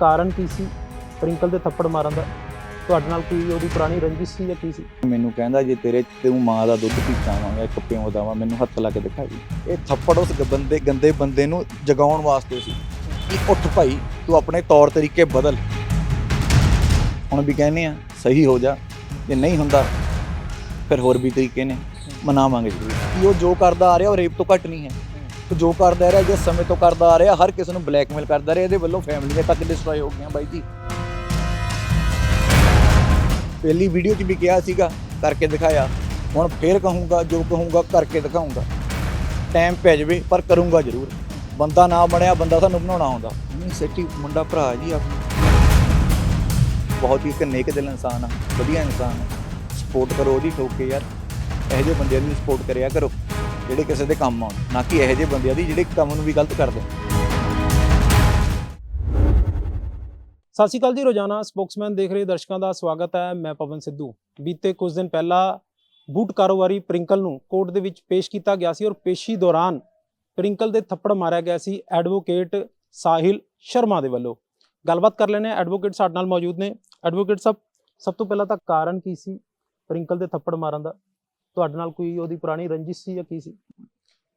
ਕਾਰਨ ਕੀ ਸੀ? ਪ੍ਰਿੰਕਲ ਦੇ ਥੱਪੜ ਮਾਰਨ ਦਾ। ਤੁਹਾਡੇ ਨਾਲ ਕੀ ਉਹਦੀ ਪੁਰਾਣੀ ਰੰਜਿਸ਼ ਸੀ ਜਾਂ ਕੀ ਸੀ? ਮੈਨੂੰ ਕਹਿੰਦਾ, ਜੇ ਤੇਰੇ ਤੂੰ ਮਾਂ ਦਾ ਦੁੱਧ ਪੀਤਾ ਵਾਂਗਾ ਇੱਕ ਪਿਓ ਦਾ ਵਾਂ, ਮੈਨੂੰ ਹੱਥ ਲਾ ਕੇ ਦਿਖਾਈ ਇਹ ਥੱਪੜ ਉਸ ਗੰਦੇ ਗੰਦੇ ਬੰਦੇ ਨੂੰ ਜਗਾਉਣ ਵਾਸਤੇ ਸੀ। ਕਿ ਉੱਠ ਭਾਈ, ਤੂੰ ਆਪਣੇ ਤੌਰ ਤਰੀਕੇ ਬਦਲ। ਹੁਣ ਵੀ ਕਹਿੰਦੇ ਆ, ਸਹੀ ਹੋ ਜਾ, ਜੇ ਨਹੀਂ ਹੁੰਦਾ, ਫਿਰ ਹੋਰ ਵੀ ਤਰੀਕੇ ਨੇ। ਮਨਾਵਾਂਗੇ ਜ਼ਰੂਰ। ਕਿ ਉਹ ਜੋ ਕਰਦਾ ਆ ਰਿਹਾ, ਉਹ ਰੇਪ ਤੋਂ ਘੱਟ ਨਹੀਂ ਹੈ। ਜੋ ਕਰਦਾ ਰਿਹਾ, ਜਿਸ ਸਮੇਂ ਤੋਂ ਕਰਦਾ ਆ ਰਿਹਾ, ਹਰ ਕਿਸੇ ਨੂੰ ਬਲੈਕਮੇਲ ਕਰਦਾ ਰਿਹਾ, ਇਹਦੇ ਵੱਲੋਂ ਫੈਮਲੀਆਂ ਤੱਕ ਡਿਸਟਰੋਏ ਹੋ ਗਈਆਂ ਬਾਈ ਜੀ। ਪਹਿਲੀ ਵੀਡੀਓ 'ਚ ਵੀ ਕਿਹਾ ਸੀਗਾ, ਕਰਕੇ ਦਿਖਾਇਆ। ਹੁਣ ਫੇਰ ਕਹੂੰਗਾ, ਜੋ ਕਹੂੰਗਾ, ਕਰਕੇ ਦਿਖਾਉਂਗਾ ਟਾਈਮ ਪੈ ਜਾਵੇ, ਪਰ ਕਰੂੰਗਾ ਜ਼ਰੂਰ। ਬੰਦਾ ਨਾ ਬਣਿਆ, ਬੰਦਾ ਸਾਨੂੰ ਬਣਾਉਣਾ ਆਉਂਦਾ। ਨਹੀਂ ਸੱਚੀ ਮੁੰਡਾ ਭਰਾ ਜੀ ਆਪ ਬਹੁਤ ਹੀ ਇੱਕ ਨੇਕ ਦਿਲ ਇਨਸਾਨ ਆ, ਵਧੀਆ ਇਨਸਾਨ ਆ। ਸਪੋਰਟ ਕਰੋ ਉਹਦੀ, ਠੋਕ ਕੇ ਯਾਰ। ਇਹੋ ਜਿਹੇ ਬੰਦਿਆਂ ਦੀ ਸਪੋਰਟ ਕਰਿਆ ਕਰੋ। ਜਿਹੜੇ ਕਿਸੇ ਦੇ ਕੰਮ ਆਉਣ, ਨਾ ਕਿ ਇਹੋ ਜਿਹੇ ਬੰਦਿਆਂ ਦੀ ਜਿਹੜੇ ਕੰਮ ਨੂੰ ਵੀ ਗਲਤ ਕਰਦੇ। ਸਤਿ ਸ਼੍ਰੀ ਅਕਾਲ ਜੀ, ਰੋਜ਼ਾਨਾ ਸਪੋਕਸਮੈਨ ਦੇਖ ਰਹੇ ਦਰਸ਼ਕਾਂ ਦਾ ਸਵਾਗਤ ਹੈ, ਮੈਂ ਪਵਨ ਸਿੱਧੂ। ਬੀਤੇ ਕੁਝ ਦਿਨ ਪਹਿਲਾਂ ਬੂਟ ਕਾਰੋਬਾਰੀ ਪ੍ਰਿੰਕਲ ਨੂੰ ਕੋਰਟ ਦੇ ਵਿੱਚ ਪੇਸ਼ ਕੀਤਾ ਗਿਆ ਸੀ ਔਰ ਪੇਸ਼ੀ ਦੌਰਾਨ ਪ੍ਰਿੰਕਲ ਦੇ ਥੱਪੜ ਮਾਰਿਆ ਗਿਆ ਸੀ ਐਡਵੋਕੇਟ ਸਾਹਿਲ ਸ਼ਰਮਾ ਦੇ ਵੱਲੋਂ। ਗੱਲਬਾਤ ਕਰ ਲੈਣੇ ਐਡਵੋਕੇਟ ਸਾਡੇ ਨਾਲ ਮੌਜੂਦ ਨੇ। ਐਡਵੋਕੇਟ ਸਾਹਿਬ, ਸਭ ਤੋਂ ਪਹਿਲਾਂ ਤਾਂ ਕਾਰਨ ਕੀ ਸੀ ਪ੍ਰਿੰਕਲ ਦੇ ਥੱਪੜ ਮਾਰਨ ਦਾ? ਤੁਹਾਡੇ ਨਾਲ ਕੋਈ ਉਹਦੀ ਪੁਰਾਣੀ ਰੰਜਿਸ਼ ਸੀ ਜਾਂ ਕੀ ਸੀ?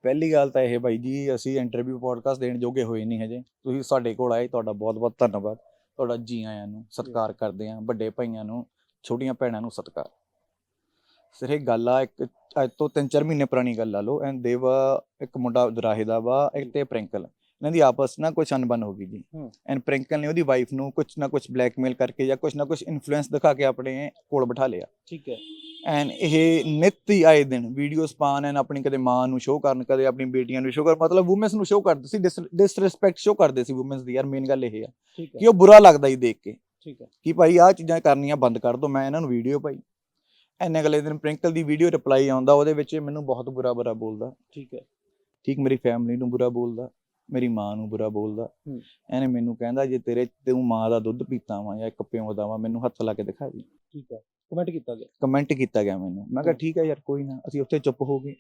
ਪਹਿਲੀ ਗੱਲ ਤਾਂ ਇਹ ਬਾਈ ਜੀ ਅਸੀਂ ਇੰਟਰਵਿਊ ਪੋਡਕਾਸਟ ਦੇਣ ਜੋਗੇ ਹੋਏ ਨਹੀਂ ਹਜੇ। ਤੁਸੀਂ ਸਾਡੇ ਕੋਲ ਆਏ ਤੁਹਾਡਾ ਬਹੁਤ-ਬਹੁਤ ਧੰਨਵਾਦ। ਤੁਹਾਡਾ ਜੀ ਆਇਆਂ ਨੂੰ ਸਤਿਕਾਰ ਕਰਦੇ ਆਂ ਵੱਡੇ ਭਾਈਆਂ ਨੂੰ ਛੋਟੀਆਂ ਭੈਣਾਂ ਨੂੰ ਸਤਿਕਾਰ। ਸਿਰ ਇਹ ਗੱਲ ਆ ਇੱਕ ਅੱਜ ਤੋਂ 3-4 ਮਹੀਨੇ ਪੁਰਾਣੀ ਗੱਲ ਲਾ ਲਓ ਐਂ ਦੇਵ ਇੱਕ ਮੁੰਡਾ ਦਰਾਹੇ ਦਾ ਵਾ ਇੱਕ ਤੇ ਪ੍ਰਿੰਕਲ। ਇਹਨਾਂ ਦੀ ਆਪਸ ਨਾਲ ਕੁਝ ਅਨਬਨ ਹੋ ਗਈ ਜੀ। ਐਂਡ ਪ੍ਰਿੰਕਲ ਨੇ ਉਹਦੀ ਵਾਈਫ ਨੂੰ ਕੁਝ ਨਾ ਕੁਝ ਬਲੈਕਮੇਲ ਕਰਕੇ ਜਾਂ ਕੁਝ ਨਾ ਕੁਝ ਇਨਫਲੂਐਂਸ ਦਿਖਾ ਕੇ ਆਪਣੇ ਕੋਲ ਬਿਠਾ ਲਿਆ। ਠੀਕ ਹੈ। ਐਨ ਇਹ ਨਿੱਤ ਹੀ ਆਏ ਦਿਨ ਵੀਡੀਓਜ਼ ਪਾਣ ਐਨ ਆਪਣੀ ਕਦੇ ਮਾਂ ਨੂੰ ਸ਼ੋਅ ਕਰਨ ਕਦੇ ਆਪਣੀ ਬੇਟੀਆਂ ਨੂੰ ਸ਼ੋਅ ਕਰ ਮਤਲਬ ਔਮਨਸ ਨੂੰ ਸ਼ੋਅ ਕਰਦੇ ਸੀ ਡਿਸਰੈਸਪੈਕਟ ਸ਼ੋਅ ਕਰਦੇ ਸੀ ਔਮਨਸ ਦੀ ਯਾਰ ਮੇਨ ਗੱਲ ਇਹ ਆ ਕਿ ਉਹ ਬੁਰਾ ਲੱਗਦਾ ਹੀ ਦੇਖ ਕੇ। ਠੀਕ ਹੈ। ਕਿ ਭਾਈ ਆਹ ਚੀਜ਼ਾਂ ਕਰਨੀਆਂ ਬੰਦ ਕਰ ਦੋ ਮੈਂ ਇਹਨਾਂ ਨੂੰ ਵੀਡੀਓ ਪਾਈ। ਐਨੇ ਅਗਲੇ ਦਿਨ ਪ੍ਰਿੰਕਲ ਦੀ ਵੀਡੀਓ ਰਿਪਲਾਈ ਆਉਂਦਾ ਉਹਦੇ ਵਿੱਚ ਮੈਨੂੰ ਬਹੁਤ ਬੁਰਾ ਬੁਰਾ ਬੋਲਦਾ। ਠੀਕ ਹੈ। ਠੀਕ ਮੇਰੀ ਫੈਮਿਲੀ ਨੂੰ ਬੁਰਾ ਬੋਲਦਾ ਮੇਰੀ ਮਾਂ ਨੂੰ ਬੁਰਾ ਬੋਲਦਾ। ਐਨੇ ਮੈਨੂੰ ਕਹਿੰਦਾ ਜੇ ਤੇਰੇ ਤੂੰ ਮਾਂ ਦਾ ਦੁੱਧ ਪੀਤਾ ਵਾਂ ਜਾਂ ਇੱਕ ਪਿਓ ਦਾ ਵਾਂ ਮੈਨੂੰ ਹੱਥ ਲਾ ਕੇ ਦਿਖਾ ਦੀ। ਠੀਕ ਹੈ। ਕਮੈਂਟ ਕੀਤਾ ਗਿਆ? ਕਮੈਂਟ ਕੀਤਾ ਗਿਆ ਮੈਨੂੰ। ਮੈਂ ਕਿਹਾ। ਠੀਕ ਹੈ ਯਾਰ ਕੋਈ ਨਾ ਅਸੀਂ ਉੱਥੇ ਚੁੱਪ ਹੋ ਗਏ।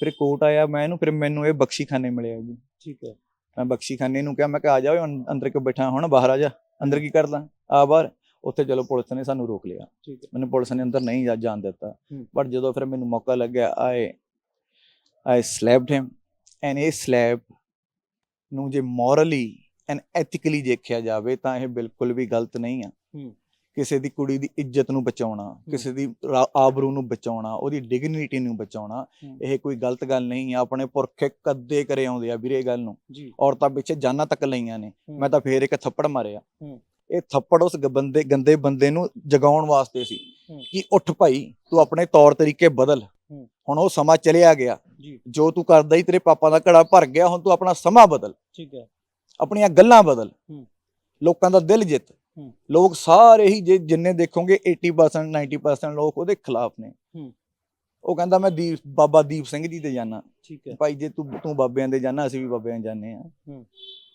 ਫਿਰ ਕੋਰਟ ਆਇਆ ਮੈਂ ਇਹਨੂੰ ਫਿਰ ਮੈਨੂੰ ਇਹ ਬਖਸ਼ੀਖਾਨੇ ਮਿਲਿਆ ਜੀ। ਠੀਕ ਹੈ। ਮੈਂ ਬਖਸ਼ੀਖਾਨੇ ਨੂੰ ਕਿਹਾ ਮੈਂ ਕਿਹਾ ਆ ਜਾ ਅੰਦਰ ਕਿਉਂ ਬੈਠਾ? ਹੁਣ ਬਾਹਰ ਆ ਜਾ। ਅੰਦਰ ਕੀ ਕਰਦਾ? ਆ ਬਾਹਰ। ਉੱਥੇ ਚਲੋ ਪੁਲਿਸ ਨੇ ਸਾਨੂੰ ਰੋਕ ਲਿਆ। ਮੈਨੂੰ ਪੁਲਿਸ ਨੇ ਅੰਦਰ ਨਹੀਂ ਜਾਣ ਦਿੱਤਾ। ਬਟ ਜਦੋਂ ਫਿਰ ਮੈਨੂੰ ਮੌਕਾ ਲੱਗਿਆ ਆਏ ਆਈ ਸਲੈਪਡ ਹਿਮ ਐਂਡ ਇਹ ਸਲੈਪ ਨੂੰ ਜੇ ਮੋਰਲੀ ਐਂਡ ਐਥੀਕਲੀ ਦੇਖਿਆ ਜਾਵੇ ਤਾਂ ਇਹ ਬਿਲਕੁਲ ਵੀ ਗਲਤ ਨਹੀਂ ਆ। ਹੂੰ। ਕਿਸੇ ਦੀ ਕੁੜੀ ਦੀ ਇੱਜ਼ਤ ਨੂੰ ਬਚਾਉਣਾ ਕਿਸੇ ਦੀ ਰਾ- ਆਬਰੂ ਨੂੰ ਬਚਾਉਣਾ ਉਹਦੀ ਡਿਗਨਿਟੀ ਨੂੰ ਬਚਾਉਣਾ। ਇਹ ਕੋਈ ਗਲਤ ਗੱਲ ਨਹੀਂ ਆ ਆਪਣੇ ਪੁਰਖੇ ਕਦੇ ਕਰੇ ਆਉਂਦੇ ਆ ਵੀਰੇ ਇਹ ਗੱਲ ਨੂੰ ਜੀ ਔਰਤਾਂ ਪਿੱਛੇ ਜਾਨਾਂ ਤੱਕ ਲਈਆਂ ਨੇ। ਮੈਂ ਤਾਂ ਫੇਰ ਇੱਕ ਥੱਪੜ ਮਾਰਿਆ ਹੂੰ। ਇਹ ਥੱਪੜ ਉਸ ਗ- ਬੰਦੇ ਗੰਦੇ ਬੰਦੇ ਨੂੰ ਜਗਾਉਣ ਵਾਸਤੇ ਸੀ ਹੂੰ। ਕਿ ਉੱਠ ਭਾਈ ਤੂੰ ਆਪਣੇ ਤੌਰ ਤਰੀਕੇ ਬਦਲ ਹੂੰ। ਹੁਣ ਉਹ ਸਮਾਂ ਚਲਿਆ ਗਿਆ ਜੀ ਜੋ ਤੂੰ ਕਰਦਾ ਹੀ ਤੇਰੇ ਪਾਪਾ ਦਾ ਘੜਾ ਭਰ ਗਿਆ ਹੁਣ ਤੂੰ ਆਪਣਾ ਸਮਾਂ ਬਦਲ ਠੀਕ ਹੈ ਆਪਣੀਆਂ ਗੱਲਾਂ ਬਦਲ ਹੂੰ। ਲੋਕਾਂ ਦਾ ਦਿਲ ਜਿੱਤ। ਲੋਕ ਸਾਰੇ ਹੀ ਜੇ ਜਿੰਨੇ ਦੇਖੋਗੇ 80% 90% ਲੋਕ ਉਹਦੇ ਖਿਲਾਫ ਨੇ। ਉਹ ਕਹਿੰਦਾ ਮੈਂ ਦੀਪ ਬਾਬਾ ਦੀਪ ਸਿੰਘ ਜੀ ਤੇ ਜਾਣਾ ਠੀਕ ਹੈ। ਭਾਈ ਜੇ ਤੂੰ ਤੂੰ ਬਾਬਿਆਂ ਦੇ ਜਾਣਾ ਅਸੀਂ ਵੀ ਬਾਬਿਆਂ ਜਾਂਦੇ ਆ।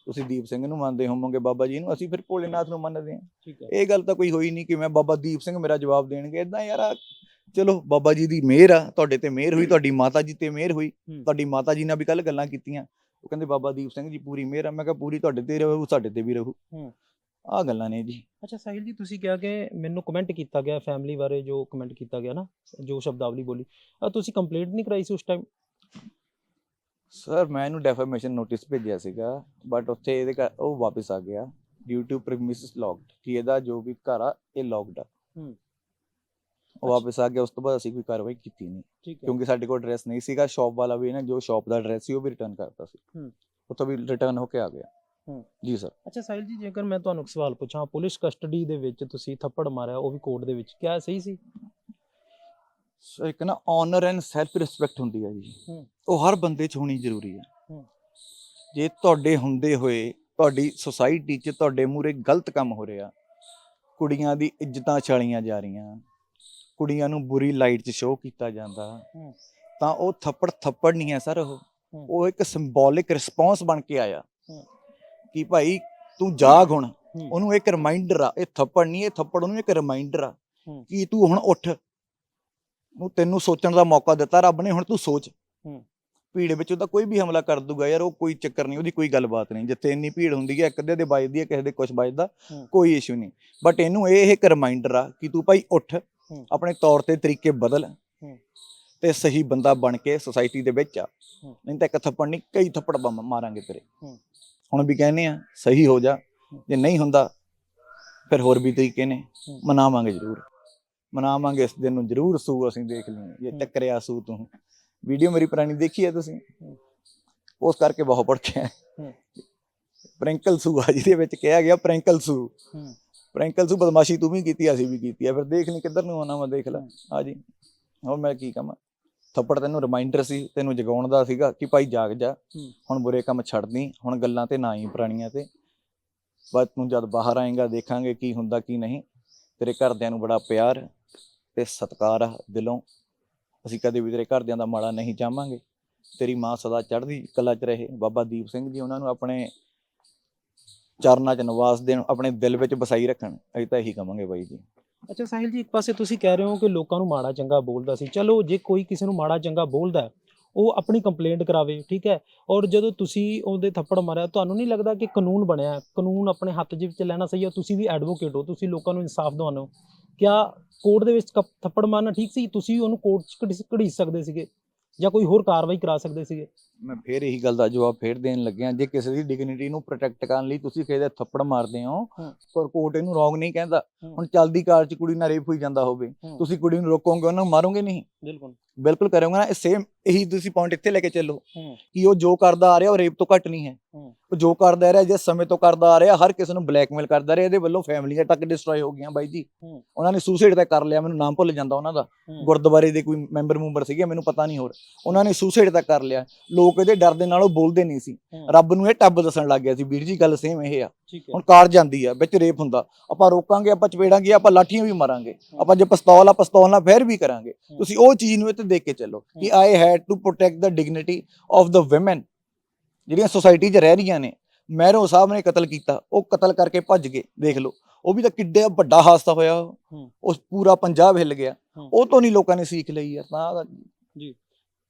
ਤੁਸੀਂ ਦੀਪ ਸਿੰਘ ਨੂੰ ਮੰਨਦੇ ਹੋਵੋਗੇ ਬਾਬਾ ਜੀ ਨੂੰ ਅਸੀਂ ਫਿਰ ਭੋਲੇਨਾਥ ਨੂੰ ਮੰਨਦੇ ਆ ਇਹ ਗੱਲ ਤਾਂ ਕੋਈ ਹੋਈ ਨਹੀਂ ਕਿ ਮੈਂ ਬਾਬਾ ਦੀਪ ਸਿੰਘ ਮੇਰਾ ਜਵਾਬ ਦੇਣਗੇ। ਇਦਾਂ ਯਾਰ ਚਲੋ ਬਾਬਾ ਜੀ ਦੀ ਮਿਹਰ ਆ ਤੁਹਾਡੇ ਤੇ ਮਿਹਰ ਹੋਈ ਤੁਹਾਡੀ ਮਾਤਾ ਜੀ ਤੇ ਮਿਹਰ ਹੋਈ। ਤੁਹਾਡੀ ਮਾਤਾ ਜੀ ਨਾਲ ਵੀ ਕੱਲ ਗੱਲਾਂ ਕੀਤੀਆਂ। ਉਹ ਕਹਿੰਦੇ ਬਾਬਾ ਦੀਪ ਸਿੰਘ ਜੀ ਪੂਰੀ ਮਿਹਰ ਆ। ਮੈਂ ਕਿਹਾ ਪੂਰੀ ਤੁਹਾਡੇ ਤੇ ਰਹੂ ਸਾਡੇ ਤੇ ਵੀ ਰਹੂ। ਆਹ ਗੱਲਾਂ ਨੇ ਜੀ। ਅੱਛਾ ਸਾਹਿਲ ਜੀ ਤੁਸੀਂ ਕਿਹਾ ਕਿ ਮੈਨੂੰ ਕਮੈਂਟ ਕੀਤਾ ਗਿਆ ਫੈਮਿਲੀ ਬਾਰੇ ਜੋ ਕਮੈਂਟ ਕੀਤਾ ਗਿਆ ਨਾ ਜੋ ਸ਼ਬਦਾਵਲੀ ਬੋਲੀ। ਅਹ ਤੁਸੀਂ ਕੰਪਲੇਂਟ ਨਹੀਂ ਕਰਾਈ ਸੀ ਉਸ ਟਾਈਮ ਸਰ ਮੈਂ ਇਹਨੂੰ ਡੈਫਰਮੇਸ਼ਨ ਨੋਟਿਸ ਭੇਜਿਆ ਸੀਗਾ ਬਟ ਉੱਥੇ ਇਹਦੇ ਘਰ- ਉਹ ਵਾਪਸ ਆ ਗਿਆ ਡਿਊ ਟੂ ਪ੍ਰੈਮਿਸਿਸ ਲੌਕਡ ਕਿ ਇਹਦਾ ਜੋ ਵੀ ਘਰ ਆ ਇਹ ਲੌਕਡ ਆ। ਹੂੰ। ਉਹ ਵਾਪਸ ਆ ਗਿਆ ਉਸ ਤੋਂ ਬਾਅਦ ਅਸੀਂ ਕੋਈ ਕਾਰਵਾਈ ਕੀਤੀ ਨਹੀਂ। ਠੀਕ ਕਿਉਂਕਿ ਸਾਡੇ ਕੋਲ ਐਡਰੈਸ ਨਹੀਂ ਸੀਗਾ ਸ਼ਾਪ ਵਾਲਾ ਵੀ ਨਾ ਜੋ ਸ਼ਾਪ ਦਾ ਐਡਰੈਸ ਸੀ ਉਹ ਵੀ ਰਿਟਰਨ ਕਰਤਾ ਸੀ। ਹੂੰ। ਉੱਥੋਂ ਵੀ ਰਿਟਰਨ ਹੋ ਕੇ ਆ ਗਿਆ। ਹੂੰ। ਜੀ ਸਰ ਅੱਛਾ ਸਾਹਿਲ ਜੀ ਜੇਕਰ ਮੈਂ ਤੁਹਾਨੂੰ ਇੱਕ ਸਵਾਲ ਪੁੱਛਾਂ ਪੁਲਿਸ ਕਸਟਡੀ ਦੇ ਵਿੱਚ ਤੁਸੀਂ ਥੱਪੜ ਮਾਰਿਆ ਉਹ ਵੀ ਕੋਰਟ ਦੇ ਵਿੱਚ ਕਿਆ ਸਹੀ ਸੀ ਸੋ ਇੱਕ ਨਾ ਆਨਰ ਐਂਡ ਸੈਲਫ ਰਿਸਪੈਕਟ ਹੁੰਦੀ ਹੈ ਜੀ ਹੂੰ। ਉਹ ਹਰ ਬੰਦੇ 'ਚ ਹੋਣੀ ਜ਼ਰੂਰੀ ਹੈ ਹੂੰ। ਜੇ ਤੁਹਾਡੇ ਹੁੰਦੇ ਹੋਏ ਤੁਹਾਡੀ ਸੁਸਾਇਟੀ 'ਚ ਤੁਹਾਡੇ ਮੂਰੇ ਗਲਤ ਕੰਮ ਹੋ ਰਿਹਾ ਕੁੜੀਆਂ ਦੀ ਇੱਜ਼ਤਾਂ ਛਾਲੀਆਂ ਜਾ ਰਹੀਆਂ ਕੁੜੀਆਂ ਨੂੰ ਬੁਰੀ ਲਾਈਟ 'ਚ ਸ਼ੋਅ ਕੀਤਾ ਜਾਂਦਾ ਹੂੰ। ਤਾਂ ਉਹ ਥੱਪੜ ਥੱਪੜ ਨਹੀਂ ਹੈ ਸਰ ਉਹ ਹੂੰ। ਉਹ ਇੱਕ ਸਿੰਬੋਲਿਕ ਰਿਸਪੌਂਸ ਬਣ ਕੇ ਆਇਆ। ਕਿ ਭਾਈ ਤੂੰ ਜਾਗ ਹੁਣ। ਉਹਨੂੰ ਇੱਕ ਰਿਮਾਈਂਡਰ ਆ ਇਹ ਥੱਪੜ ਨਹੀਂ ਇਹ ਥੱਪੜ ਉਹਨੂੰ ਇੱਕ ਰਿਮਾਈਂਡਰ ਆ। ਕਿ ਤੂੰ ਹੁਣ ਉੱਠ ਉਹ ਤੈਨੂੰ ਸੋਚਣ ਦਾ ਮੌਕਾ ਦਿੱਤਾ ਰੱਬ ਨੇ ਹੁਣ ਤੂੰ ਸੋਚ। ਭੀੜ ਵਿੱਚ ਉਹਦਾ ਕੋਈ ਵੀ ਹਮਲਾ ਕਰ ਦੂਗਾ ਯਾਰ ਉਹ ਕੋਈ ਚੱਕਰ ਨਹੀਂ ਉਹਦੀ ਕੋਈ ਗੱਲਬਾਤ ਨਹੀਂ ਜਿੱਥੇ ਇੰਨੀ ਭੀੜ ਹੁੰਦੀ ਹੈ ਇੱਕ ਅੱਧੇ ਦੇ ਵੱਜਦੀ ਹੈ ਕਿਸੇ ਦੇ ਕੁਛ ਵੱਜਦਾ। ਕੋਈ ਇਸ਼ੂ ਨਹੀਂ ਬਟ ਇਹਨੂੰ ਇਹ ਇੱਕ ਰਿਮਾਈਂਡਰ ਆ ਕਿ ਤੂੰ ਭਾਈ ਉੱਠ। ਆਪਣੇ ਤੌਰ ਤੇ ਤਰੀਕੇ ਬਦਲ। ਤੇ ਸਹੀ ਬੰਦਾ ਬਣ ਕੇ ਸੋਸਾਇਟੀ ਦੇ ਵਿੱਚ ਆ। ਨਹੀਂ ਤਾਂ ਇੱਕ ਥੱਪੜ ਨਹੀਂ ਕਈ ਥੱਪੜ ਮਾਰਾਂਗੇ ਤੇਰੇ। ਹੁਣ ਵੀ ਕਹਿੰਦੇ ਆ ਸਹੀ ਹੋ ਜਾ ਜੇ ਨਹੀਂ ਹੁੰਦਾ ਫਿਰ ਹੋਰ ਵੀ ਤਰੀਕੇ ਨੇ। ਹੂੰ। ਮਨਾਵਾਂਗੇ ਜ਼ਰੂਰ। ਮਨਾਵਾਂਗੇ ਇਸ ਦਿਨ ਨੂੰ ਜ਼ਰੂਰ ਸੂ ਅਸੀਂ ਦੇਖ ਲਈਏ। ਇਹ ਹੂੰ। ਟੱਕਰਿਆ ਸੂ ਤੂੰ। ਵੀਡੀਓ ਮੇਰੀ ਪੁਰਾਣੀ ਦੇਖੀ ਹੈ ਤੁਸੀਂ? ਹੂੰ। ਉਸ ਕਰਕੇ ਬਹੁਤ ਪੜਖਿਆ ਹੂੰ। ਪ੍ਰਿੰਕਲ ਸੂ ਆ ਜਿਹਦੇ ਵਿੱਚ ਕਿਹਾ ਗਿਆ ਪ੍ਰਿੰਕਲ ਸੂ। ਹੂੰ। ਪ੍ਰਿੰਕਲ ਸੂ ਬਦਮਾਸ਼ੀ ਤੂੰ ਵੀ ਕੀਤੀ ਅਸੀਂ ਵੀ ਕੀਤੀ ਆ। ਫਿਰ ਦੇਖ ਨਹੀਂ ਕਿੱਧਰ ਨੂੰ ਆਉਣਾ ਮੈਂ ਦੇਖ ਲੈ। ਆ ਜੀ। ਹੁਣ ਮੈਂ ਕੀ ਕਹਾਂ? ਥੱਪੜ ਤੈਨੂੰ ਰਿਮਾਈਂਡਰ ਸੀ ਤੈਨੂੰ ਜਗਾਉਣ ਦਾ ਸੀਗਾ ਕਿ ਭਾਈ ਜਾਗ ਜਾ। ਹੁਣ ਬੁਰੇ ਕੰਮ ਛੱਡ ਦੀ ਹੁਣ ਗੱਲਾਂ ਤੇ ਨਾ ਹੀ ਪੁਰਾਣੀਆਂ ਤੇ। ਬਸ ਤੂੰ ਜਦ ਬਾਹਰ ਆਏਗਾ ਦੇਖਾਂਗੇ ਕੀ ਹੁੰਦਾ ਕੀ ਨਹੀਂ। ਤੇਰੇ ਘਰਦਿਆਂ ਨੂੰ ਬੜਾ ਪਿਆਰ ਤੇ ਸਤਿਕਾਰ ਆ ਦਿਲੋਂ। ਅਸੀਂ ਕਦੇ ਵੀ ਤੇਰੇ ਘਰਦਿਆਂ ਦਾ ਮਾੜਾ ਨਹੀਂ ਚਾਹਾਂਗੇ। ਤੇਰੀ ਮਾਂ ਸਦਾ ਚੜ੍ਹਦੀ ਕਲਾ 'ਚ ਰਹੇ। ਬਾਬਾ ਦੀਪ ਸਿੰਘ ਜੀ ਉਹਨਾਂ ਨੂੰ ਆਪਣੇ ਚਰਨਾਂ 'ਚ ਨਿਵਾਸ ਦੇਣ ਆਪਣੇ ਦਿਲ ਵਿੱਚ ਵਸਾਈ ਰੱਖਣ। ਅਸੀਂ ਤਾਂ ਇਹੀ ਕਵਾਂਗੇ ਬਾਈ ਜੀ। ਅੱਛਾ ਸਾਹਿਲ ਜੀ, ਇੱਕ ਪਾਸੇ ਤੁਸੀਂ ਕਹਿ ਰਹੇ ਹੋ ਕਿ ਲੋਕਾਂ ਨੂੰ ਮਾੜਾ ਚੰਗਾ ਬੋਲਦਾ ਸੀ। ਚਲੋ, ਜੇ ਕੋਈ ਕਿਸੇ ਨੂੰ ਮਾੜਾ ਚੰਗਾ ਬੋਲਦਾ ਉਹ ਆਪਣੀ ਕੰਪਲੇਂਟ ਕਰਾਵੇ, ਠੀਕ ਹੈ? ਔਰ ਜਦੋਂ ਤੁਸੀਂ ਉਹਦੇ ਥੱਪੜ ਮਾਰਿਆ, ਤੁਹਾਨੂੰ ਨਹੀਂ ਲੱਗਦਾ ਕਿ ਕਾਨੂੰਨ ਬਣਿਆ ਕਾਨੂੰਨ ਆਪਣੇ ਹੱਥ ਦੇ ਵਿੱਚ ਲੈਣਾ ਸਹੀ ਹੈ? ਤੁਸੀਂ ਵੀ ਐਡਵੋਕੇਟ ਹੋ, ਤੁਸੀਂ ਲੋਕਾਂ ਨੂੰ ਇਨਸਾਫ ਦਿਵਾਉਂਦੇ ਹੋ। ਕਿਆ ਕੋਰਟ ਦੇ ਵਿੱਚ ਕੱਪ- ਥੱਪੜ ਮਾਰਨਾ ਠੀਕ ਸੀ? ਤੁਸੀਂ ਉਹਨੂੰ ਕੋਰਟ 'ਚ ਘੜੀਸ ਘੜੀਸ ਸਕਦੇ ਸੀਗੇ ਜਾਂ ਕੋਈ ਹੋਰ ਕਾਰਵਾਈ ਕਰਾ ਸਕਦੇ ਸੀਗੇ? ਮੈਂ ਫੇਰ ਇਹੀ ਗੱਲ ਦਾ ਜਵਾਬ ਫੇਰ ਦੇਣ ਲੱਗਿਆ ਜੇ ਕਿਸੇ ਦੀ ਡਿਗਨਿਟੀ ਨੂੰ ਪ੍ਰੋਟੈਕਟ ਕਰਨ ਲਈ ਤੁਸੀਂ ਕਿਸੇ ਦੇ ਥੱਪੜ ਮਾਰਦੇ ਹੋ। ਪਰ ਕੋਰਟ ਇਹਨੂੰ ਰੋਂਗ ਨਹੀਂ ਕਹਿੰਦਾ। ਹੁਣ ਚੱਲਦੀ ਕਾਰ 'ਚ ਕੁੜੀ ਨਾਲ ਰੇਪ ਹੋਈ ਜਾਂਦਾ ਹੋਵੇ। ਤੁਸੀਂ ਕੁੜੀ ਨੂੰ ਰੋਕੋਗੇ ਉਹਨਾਂ ਨੂੰ ਮਾਰੋਗੇ ਨਹੀਂ ਬਿਲਕੁਲ ਬਿਲਕੁਲ ਕਰੋਗੇ ਨਾ ਸੇਮ ਇਹੀ ਤੁਸੀਂ ਪੁਆਇੰਟ ਇੱਥੇ ਲੈ ਕੇ ਚੱਲੋ ਕਿ ਉਹ ਜੋ ਕਰਦਾ ਆ ਰਿਹਾ ਉਹ ਰੇਪ ਤੋਂ ਘੱਟ ਨਹੀਂ ਹੈ ਉਹ ਜੋ ਕਰਦਾ ਰਿਹਾ ਜਿਸ ਸਮੇਂ ਤੋਂ ਕਰਦਾ ਆ ਰਿਹਾ ਹਰ ਕਿਸੇ ਨੂੰ ਬਲੈਕਮੇਲ ਕਰਦਾ ਰਿਹਾ ਇਹਦੇ ਵੱਲੋਂ ਫੈਮਲੀਆਂ ਤੱਕ ਡਿਸਟਰੋਏ ਹੋ ਗਈਆਂ ਬਾਈ ਜੀ। ਉਹਨਾਂ ਨੇ ਸੁਸਾਈਡ ਤਾਂ ਕਰ ਲਿਆ ਮੈਨੂੰ ਨਾਮ ਭੁੱਲ ਜਾਂਦਾ ਉਹਨਾਂ ਦਾ। ਗੁਰਦੁਆਰੇ ਦੇ ਕੋਈ ਮੈਂਬਰ ਮੂੰਬਰ ਸੀਗੇ ਮੈਨੂੰ ਪਤਾ ਨਹੀਂ ਹੋਰ ਉਹਨਾਂ ਨੇ ਸੁਸਾਈਡ ਤਾਂ ਕਰ ਲਿਆ ਲੋਕ ਇਹਦੇ ਡਰ ਦੇ ਨਾਲ ਉਹ ਬੋਲਦੇ ਨਹੀਂ ਸੀ। ਰੱਬ ਨੂੰ ਇਹ ਟੱਬ ਦੱਸਣ ਲੱਗ ਗਿਆ ਸੀ ਵੀਰ ਜੀ ਗੱਲ ਸੇਮ ਇਹ ਆ। ਹੁਣ ਕਾਰ ਜਾਂਦੀ ਆ ਵਿੱਚ ਰੇਪ ਹੁੰਦਾ। ਆਪਾਂ ਰੋਕਾਂਗੇ ਆਪਾਂ ਚਪੇੜਾਂਗੇ ਆਪਾਂ ਲਾਠੀਆਂ ਵੀ ਮਾਰਾਂਗੇ। ਆਪਾਂ ਜੇ ਪਿਸਤੌਲ ਆ ਪਿਸਤੌਲ ਨਾਲ ਫੇਰ ਵੀ ਕਰਾਂਗੇ। ਤੁਸੀਂ ਉਹ ਚੀਜ਼ ਨੂੰ ਇੱਥੇ ਦੇਖ ਕੇ ਚੱਲੋ ਕਿ I had to protect the dignity of the women ਜਿਹੜੀਆਂ ਸੁਸਾਇਟੀ 'ਚ ਰਹਿ ਰਹੀਆਂ ਨੇ ਮਹਿਰੋ ਸਾਹਿਬ ਨੇ ਕਤਲ ਕੀਤਾ ਉਹ ਕਤਲ ਕਰਕੇ ਭੱਜ ਗਏ ਦੇਖ ਲਓ। ਉਹ ਵੀ ਤਾਂ ਕਿੱਡਾ ਵੱਡਾ ਹਾਦਸਾ ਹੋਇਆ। ਉਸ ਪੂਰਾ ਪੰਜਾਬ ਹਿੱਲ ਗਿਆ। ਉਹ ਤੋਂ ਨਹੀਂ ਲੋਕਾਂ ਨੇ ਸੀਖ ਲਈ ਯਾਰ ਤਾਂ ਜੀ।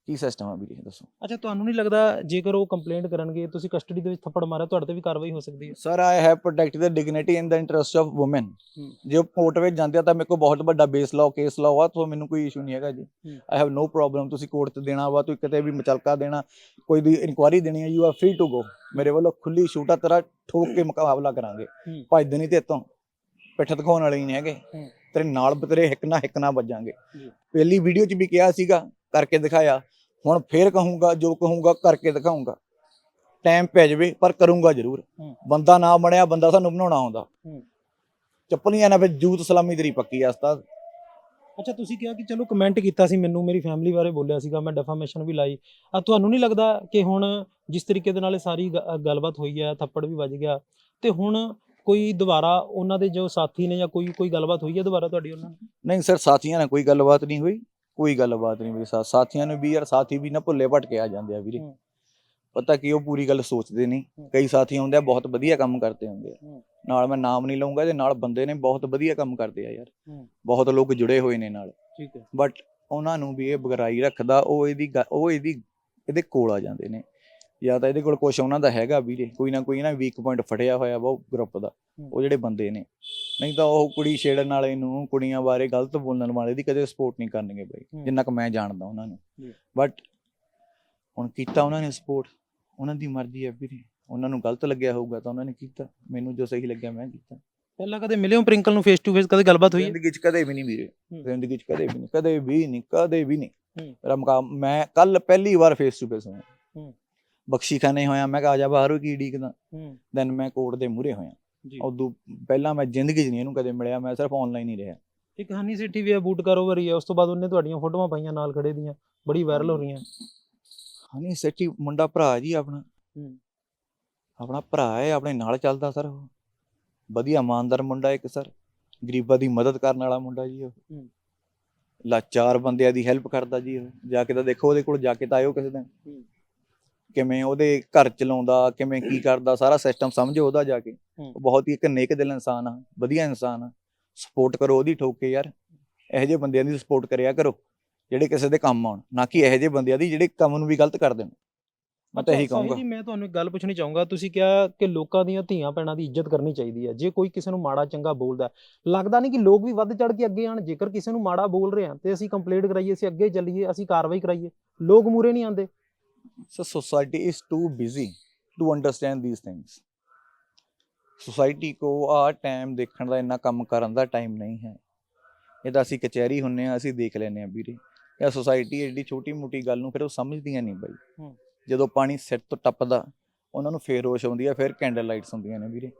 ਕੀ ਸਿਸਟਮ ਆ ਵੀਰੇ ਦੱਸੋ ਅੱਛਾ ਤੁਹਾਨੂੰ ਨਹੀਂ ਲੱਗਦਾ ਜੇਕਰ ਉਹ ਕੰਪਲੇਂਟ ਕਰਨਗੇ ਤੁਸੀਂ ਕਸਟਡੀ ਦੇ ਵਿੱਚ ਥੱਪੜ ਮਾਰਿਆ ਤੁਹਾਡੇ ਤੇ ਵੀ ਕਾਰਵਾਈ ਹੋ ਸਕਦੀ ਹੈ sir I have protect the dignity in the interest of women. ਜੇ ਉਹ ਕੋਰਟ ਵਿੱਚ ਜਾਂਦੇ ਆ ਤਾਂ ਮੇਰੇ ਕੋਲ ਬਹੁਤ ਵੱਡਾ ਬੇਸ ਲਾਅ ਕੇਸ ਲਾਅ ਆ ਤਾਂ ਮੈਨੂੰ ਕੋਈ ਇਸ਼ੂ ਨਹੀਂ ਹੈਗਾ ਜੀ। ਆਈ ਹੈਵ ਨੋ ਪ੍ਰੋਬਲਮ ਤੁਸੀਂ ਕੋਰਟ 'ਚ ਦੇਣਾ ਵਾ ਤੁਸੀਂ ਕਿਤੇ ਵੀ ਮੁਚਲਕਾ ਦੇਣਾ ਕੋਈ ਵੀ ਇਨਕੁਆਇਰੀ ਦੇਣੀ ਹੈ you are free to go ਮੇਰੇ ਵੱਲੋਂ ਖੁੱਲੀ ਛੂਟ ਆ ਤੇਰਾ ਠੋਕ ਕੇ ਮੁਕਾਬਲਾ ਕਰਾਂਗੇ। ਭੱਜਦੇ ਨਹੀਂ ਤੇ ਤੋਂ ਪਿੱਠ ਦਿਖਾਉਣ ਵਾਲੇ ਨਹੀਂ ਹੈਗੇ। ਤੇਰੇ ਨਾਲ ਤੇਰੇ ਹਿੱਕ ਨਾਲ ਹਿੱਕ ਨਾਲ ਵੱਜਾਂਗੇ। ਪਹਿਲੀ ਵੀਡੀਓ 'ਚ ਵੀ ਕਿਹਾ ਸੀਗਾ ਕਰਕੇ ਦਿਖਾਇਆ। ਹੁਣ ਫੇਰ ਕਹੂੰਗਾ ਜੋ ਕਹੂੰਗਾ ਕਰਕੇ ਦਿਖਾਉਂਗਾ ਟਾਈਮ ਪੈ ਜਾਵੇ ਪਰ ਕਰੂੰਗਾ ਜ਼ਰੂਰ। ਬੰਦਾ ਨਾ ਬਣਿਆ ਬੰਦਾ ਸਾਨੂੰ ਬਣਾਉਣਾ ਆਉਂਦਾ। ਚੱਪਲੀਆਂ ਨਾਲ ਫਿਰ ਜੂਤ ਸਲਾਮੀ ਤੇਰੀ ਪੱਕੀ ਆ ਉਸਤਾਦ। ਅੱਛਾ ਤੁਸੀਂ ਕਿਹਾ ਕਿ ਚਲੋ ਕਮੈਂਟ ਕੀਤਾ ਸੀ ਮੈਨੂੰ ਮੇਰੀ ਫੈਮਿਲੀ ਬਾਰੇ ਬੋਲਿਆ ਸੀਗਾ ਮੈਂ ਡੈਫਾਮੇਸ਼ਨ ਵੀ ਲਾਈ। ਆ ਤੁਹਾਨੂੰ ਨਹੀਂ ਲੱਗਦਾ ਕਿ ਹੁਣ ਜਿਸ ਤਰੀਕੇ ਦੇ ਨਾਲ ਇਹ ਸਾਰੀ ਗੱਲਬਾਤ ਹੋਈ ਹੈ ਥੱਪੜ ਵੀ ਵੱਜ ਗਿਆ। ਤੇ ਹੁਣ ਕੋਈ ਦੁਬਾਰਾ ਉਹਨਾਂ ਦੇ ਜੋ ਸਾਥੀ ਨੇ ਜਾਂ ਕੋਈ ਕੋਈ ਗੱਲਬਾਤ ਹੋਈ ਹੈ ਦੁਬਾਰਾ ਤੁਹਾਡੀ ਉਹਨਾਂ ਨਾਲ? ਨਹੀਂ ਸਰ ਸਾਥੀਆਂ ਨਾਲ ਕੋਈ ਗੱਲਬਾਤ ਨਹੀਂ ਹੋਈ। ਕੋਈ ਗੱਲਬਾਤ ਨਹੀਂ ਮੇਰੇ ਸਾਥ ਸਾਥੀਆਂ ਨੂੰ ਵੀ ਯਾਰ ਸਾਥੀ ਵੀ ਨਾ ਭੁੱਲੇ ਭਟਕੇ ਆ ਜਾਂਦੇ ਆ ਵੀਰੇ ਹੂੰ। ਪਤਾ ਕੀ ਉਹ ਪੂਰੀ ਗੱਲ ਸੋਚਦੇ ਨਹੀਂ ਹੂੰ। ਕਈ ਸਾਥੀ ਹੁੰਦੇ ਆ ਬਹੁਤ ਵਧੀਆ ਕੰਮ ਕਰਦੇ ਹੁੰਦੇ ਆ ਹੂੰ। ਨਾਲ ਮੈਂ ਨਾਮ ਨਹੀਂ ਲਵਾਂਗਾ ਇਹਦੇ ਨਾਲ ਬੰਦੇ ਨੇ ਬਹੁਤ ਵਧੀਆ ਕੰਮ ਕਰਦੇ ਆ ਯਾਰ ਹੂੰ। ਬਹੁਤ ਲੋਕ ਜੁੜੇ ਹੋਏ ਨੇ ਨਾਲ ਠੀਕ ਹੈ ਬਟ ਉਹਨਾਂ ਨੂੰ ਵੀ ਇਹ ਬਗਰਾਈ ਰੱਖਦਾ ਉਹ ਇਹਦੀ ਗ- ਉਹ ਇਹਦੀ ਇਹਦੇ ਕੋਲ ਆ ਜਾਂਦੇ ਨੇ ਜਾਂ ਤਾਂ ਇਹਦੇ ਕੋਲ ਕੁਝ ਉਹਨਾਂ ਦਾ ਹੈਗਾ ਵੀਰੇ ਕੋਈ ਨਾ ਕੋਈ ਨਾ ਵੀਕ ਪੁਆਇੰਟ ਫੜਿਆ ਹੋਇਆ ਵਾ ਉਹ ਗਰੁੱਪ ਦਾ। ਉਹ ਜਿਹੜੇ ਬੰਦੇ ਨੇ ਨਹੀਂ ਤਾਂ ਉਹ ਕੁੜੀ ਛੇੜਨ ਵਾਲੇ ਨੂੰ ਕੁੜੀਆਂ ਬਾਰੇ ਗਲਤ ਬੋਲਣ ਵਾਲੇ ਦੀ ਕਦੇ ਸਪੋਰਟ ਨਹੀਂ ਕਰਨਗੇ ਬਾਈ। ਜਿੰਨਾ ਕੁ ਮੈਂ ਜਾਣਦਾ ਉਹਨਾਂ ਨੂੰ। ਬਟ ਹੁਣ ਕੀਤਾ ਉਹਨਾਂ ਨੇ ਸਪੋਰਟ ਉਹਨਾਂ ਦੀ ਮਰਜ਼ੀ ਹੈ ਵੀਰੇ। ਉਹਨਾਂ ਨੂੰ ਗਲਤ ਲੱਗਿਆ ਹੋਊਗਾ ਤਾਂ ਉਹਨਾਂ ਨੇ ਕੀਤਾ। ਮੈਨੂੰ ਜੋ ਸਹੀ ਲੱਗਿਆ ਮੈਂ ਕੀਤਾ। ਪਹਿਲਾਂ ਕਦੇ ਮਿਲੇ ਹੋ ਪ੍ਰਿੰਕਲ ਨੂੰ ਫੇਸ ਟੂ ਫੇਸ ਕਦੇ ਗੱਲਬਾਤ ਹੋਈ? ਜ਼ਿੰਦਗੀ 'ਚ ਕਦੇ ਵੀ ਨਹੀਂ ਵੀਰੇ। ਜ਼ਿੰਦਗੀ 'ਚ ਕਦੇ ਵੀ ਨਹੀਂ ਕਦੇ ਵੀ ਨਹੀਂ ਕਦੇ ਵੀ ਨਹੀਂ। ਮੇਰਾ ਮੁਕਾਮ ਮੈਂ ਕੱਲ ਪਹਿਲੀ ਵਾਰ ਫੇਸ ਟੂ ਫੇਸ ਹੋਇਆ। ਬਖਸ਼ੀ ਖਾਨੇ ਹੋਇਆ ਮੈਂ ਕਿਹਾ ਆ ਜਾ ਬਾਹਰੋਂ ਕੀ ਡੀਕਦਾ ਦੈਨ ਮੈਂ ਕੋਰਟ ਦੇ ਮੂਹਰੇ ਹੋਇਆ। ਉਦੋਂ ਪਹਿਲਾਂ ਮੈਂ ਜ਼ਿੰਦਗੀ 'ਚ ਨਹੀਂ ਇਹਨੂੰ ਕਦੇ ਮਿਲਿਆ ਮੈਂ ਸਿਰਫ ਆਨਲਾਈਨ ਹੀ ਰਿਹਾ। ਇੱਕ ਹਨੀ ਸਿਟੀ ਵੀ ਹੈ ਬੂਟ ਕਾਰੋਬਾਰ ਹੀ ਹੈ ਉਸ ਤੋਂ ਬਾਅਦ ਉਹਨੇ ਤੁਹਾਡੀਆਂ ਫੋਟੋਆਂ ਪਾਈਆਂ ਨਾਲ ਖੜੇ ਦੀਆਂ ਬੜੀ ਵਾਇਰਲ ਹੋ ਰਹੀਆਂ। ਹਨੀ ਸੱਚੀ ਮੁੰਡਾ ਭਰਾ ਜੀ ਆਪਣਾ। ਹੂੰ। ਆਪਣਾ ਭਰਾ ਹੈ ਆਪਣੇ ਨਾਲ ਚੱਲਦਾ ਸਰ ਉਹ। ਵਧੀਆ ਇਮਾਨਦਾਰ ਮੁੰਡਾ ਇੱਕ ਸਰ ਗਰੀਬਾਂ ਦੀ ਮਦਦ ਕਰਨ ਵਾਲਾ ਮੁੰਡਾ ਜੀ ਉਹ। ਹੂੰ। ਲਾਚਾਰ ਬੰਦਿਆਂ ਦੀ ਹੈਲਪ ਕਰਦਾ ਜੀ ਉਹ। ਜਾ ਕੇ ਤਾਂ ਦੇਖੋ ਉਹਦੇ ਕੋਲ ਜਾ ਕੇ ਤਾਂ ਆਇਓ ਕਿਸੇ ਦਿਨ। ਹੂੰ। ਕਿਵੇਂ ਉਹਦੇ ਘਰ ਚਲਾਉਂਦਾ ਕਿਵੇਂ ਕੀ ਕਰਦਾ ਸਾਰਾ ਸਿਸਟਮ ਸਮਝੋ ਉਹਦਾ ਜਾ ਕੇ। ਬਹੁਤ ਹੀ ਇੱਕ ਨੇਕ ਦਿਲ ਇਨਸਾਨ ਆ ਵਧੀਆ ਇਨਸਾਨ ਆ। ਸਪੋਰਟ ਕਰੋ ਉਹਦੀ ਠੋਕ ਯਾਰ। ਇਹੋ ਜਿਹੇ ਬੰਦਿਆਂ ਦੀ ਸਪੋਰਟ ਕਰਿਆ ਕਰੋ ਜਿਹੜੇ ਕਿਸੇ ਦੇ ਕੰਮ ਆਉਣ ਨਾ ਕਿ ਇਹੋ ਜਿਹੇ ਬੰਦਿਆਂ ਦੀ ਜਿਹੜੇ ਕੰਮ ਨੂੰ ਵੀ ਗਲਤ ਕਰ ਦੇਣ। ਮੈਂ ਤਾਂ ਇਹੀ ਕਹੂੰਗਾ। ਜੀ ਮੈਂ ਤੁਹਾਨੂੰ ਇੱਕ ਗੱਲ ਪੁੱਛਣੀ ਚਾਹੂੰਗਾ ਤੁਸੀਂ ਕਿਹਾ ਕਿ ਲੋਕਾਂ ਦੀਆਂ ਧੀਆਂ ਭੈਣਾਂ ਦੀ ਇੱਜ਼ਤ ਕਰਨੀ ਚਾਹੀਦੀ ਹੈ ਜੇ ਕੋਈ ਕਿਸੇ ਨੂੰ ਮਾੜਾ ਚੰਗਾ ਬੋਲਦਾ ਲੱਗਦਾ ਨਹੀਂ ਕਿ ਲੋਕ ਵੀ ਵੱਧ ਚੜ ਕੇ ਅੱਗੇ ਆਣ ਜੇਕਰ ਕਿਸੇ ਨੂੰ ਮਾੜਾ ਬੋਲ ਰਹੇ ਆ ਤੇ ਅਸੀਂ ਕੰਪਲੇਂਟ ਕਰਾਈਏ ਅਸੀਂ ਅੱਗੇ ਚੱਲੀਏ ਅਸੀਂ ਕਾਰਵਾਈ ਕਰਾਈਏ ਲੋਕ ਮੂਰੇ ਨਹੀਂ ਆਉਂਦੇ। So society is too busy to understand these things society ਕੋ ਆ ਟਾਈਮ ਦੇਖਣ ਦਾ ਇੰਨਾ ਕੰਮ ਕਰਨ ਦਾ ਟਾਈਮ ਨਹੀਂ ਹੈ ਇਹਦਾ ਅਸੀਂ ਕਚਹਿਰੀ ਹੁੰਨੇ ਆ ਅਸੀਂ ਦੇਖ ਲੈਨੇ ਆ ਵੀਰੇ ਇਹ ਸੋਸਾਇਟੀ ਏਡੀ ਛੋਟੀ ਮੋਟੀ ਗੱਲ ਨੂੰ ਫਿਰ ਉਹ ਸਮਝਦੀਆਂ ਨਹੀਂ ਬਈ। ਜਦੋਂ ਪਾਣੀ ਸਿਰ ਤੋਂ ਟੱਪਦਾ ਉਹਨਾਂ ਨੂੰ ਫੇਰ ਰੋਸ਼ ਆਉਂਦੀ ਆ ਫਿਰ ਕੈਂਡਲ ਲਾਈਟਸ ਹੁੰਦੀਆਂ ਨੇ ਵੀਰੇ।